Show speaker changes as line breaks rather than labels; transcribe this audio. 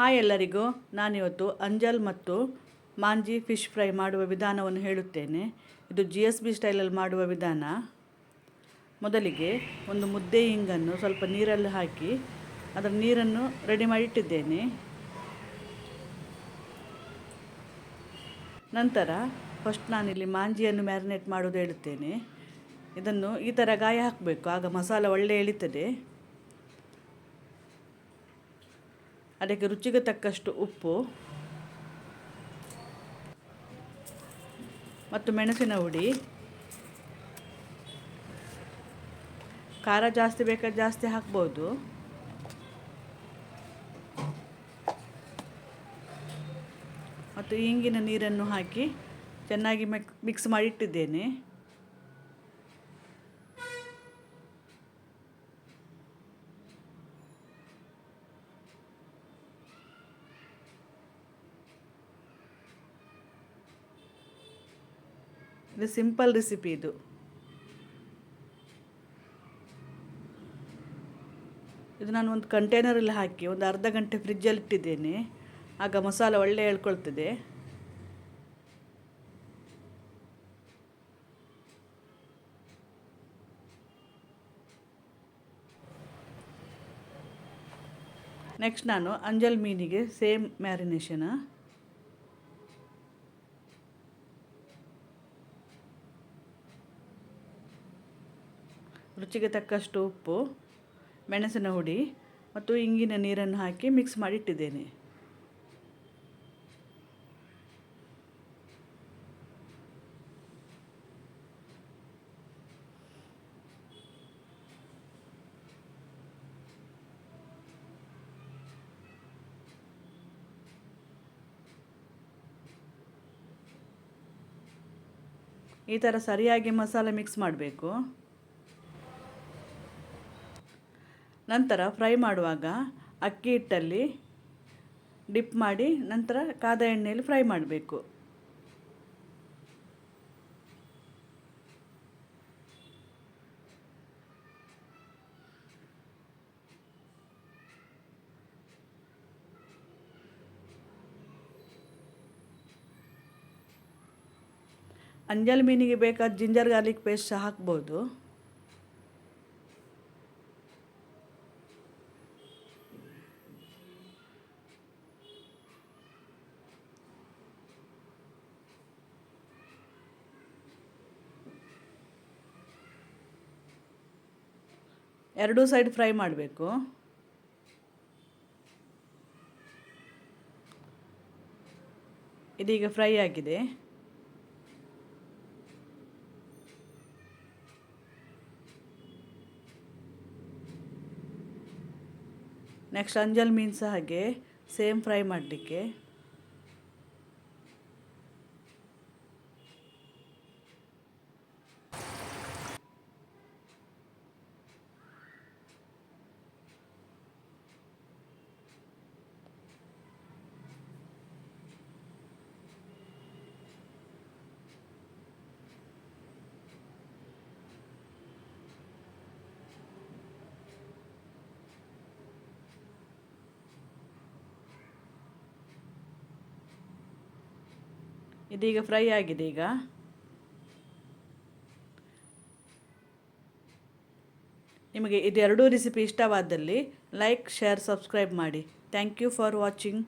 Hi ಎಲ್ಲರಿಗೂ. ನಾನಿವತ್ತು ಅಂಜಲ್ ಮತ್ತು ಮಾಂಜಿ ಫಿಶ್ ಫ್ರೈ ಮಾಡುವ ವಿಧಾನವನ್ನು ಹೇಳುತ್ತೇನೆ. ಇದು ಜಿ ಎಸ್ ಬಿ ಸ್ಟೈಲಲ್ಲಿ ಮಾಡುವ ವಿಧಾನ. ಮೊದಲಿಗೆ ಒಂದು ಮುದ್ದೆ ಹಿಂಗನ್ನು ಸ್ವಲ್ಪ ನೀರಲ್ಲಿ ಹಾಕಿ ಅದರ ನೀರನ್ನು ರೆಡಿ ಮಾಡಿ ಇಟ್ಟಿದ್ದೇನೆ. ನಂತರ ಫಸ್ಟ್ ನಾನಿಲ್ಲಿ ಮಾಂಜಿಯನ್ನು ಮ್ಯಾರಿನೇಟ್ ಮಾಡೋದು ಹೇಳುತ್ತೇನೆ. ಇದನ್ನು ಈ ಥರ ಗಾಯ ಹಾಕಬೇಕು. ಆಗ ಮಸಾಲ ಒಳ್ಳೆ ಎಳಿತದೆ. ಅದಕ್ಕೆ ರುಚಿಗೆ ತಕ್ಕಷ್ಟು ಉಪ್ಪು ಮತ್ತು ಮೆಣಸಿನ ಹುಡಿ. ಖಾರ ಜಾಸ್ತಿ ಬೇಕಾದ್ರೆ ಜಾಸ್ತಿ ಹಾಕ್ಬೋದು. ಮತ್ತು ಇಂಗಿನ ನೀರನ್ನು ಹಾಕಿ ಚೆನ್ನಾಗಿ ಮಿಕ್, ಮಿಕ್ಸ್ ಮಾಡಿ ಸಿಂಪಲ್ ರೆಸಿಪಿ ಇದು. ಇದು ನಾನು ಒಂದು ಕಂಟೈನರಲ್ಲಿ ಹಾಕಿ, ಒಂದು ಅರ್ಧ ಗಂಟೆ ಫ್ರಿಜ್ಜಲ್ಲಿ ಇಟ್ಟಿದ್ದೇನೆ. ಆಗ ಮಸಾಲ ಒಳ್ಳೆ ಹೇಳ್ಕೊಳ್ತದೆ. ನೆಕ್ಸ್ಟ್ ನಾನು ಅಂಜಲ್ ಮೀನಿಗೆ ಸೇಮ್ ಮ್ಯಾರಿನೇಷನ್ ರುಚಿಗೆ ತಕ್ಕಷ್ಟು ಉಪ್ಪು, ಮೆಣಸಿನ ಹುಡಿ ಮತ್ತು ಇಂಗಿನ ನೀರನ್ನು ಹಾಕಿ ಮಿಕ್ಸ್ ಮಾಡಿಟ್ಟಿದ್ದೇನೆ ಈ ಥರ ಸರಿಯಾಗಿ ಮಸಾಲೆ ಮಿಕ್ಸ್ ಮಾಡಬೇಕು. ನಂತರ ಫ್ರೈ ಮಾಡುವಾಗ ಅಕ್ಕಿ ಹಿಟ್ಟಲ್ಲಿ ಡಿಪ್ ಮಾಡಿ ನಂತರ ಕಾದ ಎಣ್ಣೆಯಲ್ಲಿ ಫ್ರೈ ಮಾಡಬೇಕು. ಅಂಜಲ್ ಮೀನಿಗೆ ಬೇಕಾದ ಜಿಂಜರ್ ಗಾರ್ಲಿಕ್ ಪೇಸ್ಟ್ ಸಹ ಹಾಕ್ಬೋದು. ಎರಡೂ ಸೈಡ್ ಫ್ರೈ ಮಾಡಬೇಕು. ಇದೀಗ ಫ್ರೈ ಆಗಿದೆ. ನೆಕ್ಸ್ಟ್ ಅಂಜಲ್ ಮೀನ್ಸ್ ಹಾಗೆ ಸೇಮ್ ಫ್ರೈ ಮಾಡಲಿಕ್ಕೆ. ಇದೀಗ ಫ್ರೈ ಆಗಿದೆ ಈಗ. ನಿಮಗೆ ಇದೆರಡೂ ರೆಸಿಪಿ ಇಷ್ಟವಾದಲ್ಲಿ ಲೈಕ್ ಶೇರ್ ಸಬ್ಸ್ಕ್ರೈಬ್ ಮಾಡಿ. Thank you for watching